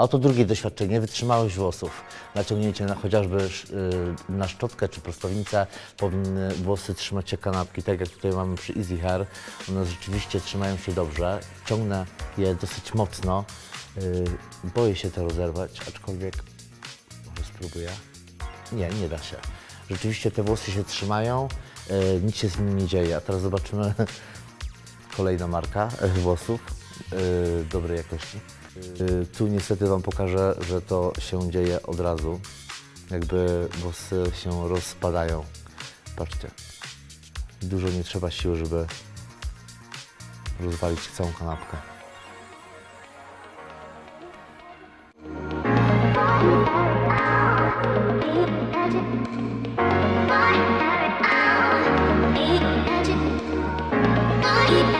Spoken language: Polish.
A oto drugie doświadczenie, wytrzymałość włosów. Naciągnięcie na chociażby y, na szczotkę czy prostownicę powinny włosy trzymać się kanapki, tak jak tutaj mamy przy Easy Hair. One rzeczywiście trzymają się dobrze. Ciągnę je dosyć mocno. Y, Boję się to rozerwać, aczkolwiek może spróbuję. Nie, nie da się. Rzeczywiście te włosy się trzymają, y, nic się z nimi nie dzieje. A teraz zobaczymy kolejna marka włosów dobrej jakości. Y, tu niestety Wam pokażę, że to się dzieje od razu. Jakby włosy się rozpadają. Patrzcie. Dużo nie trzeba siły, żeby rozwalić całą kanapkę. Magic.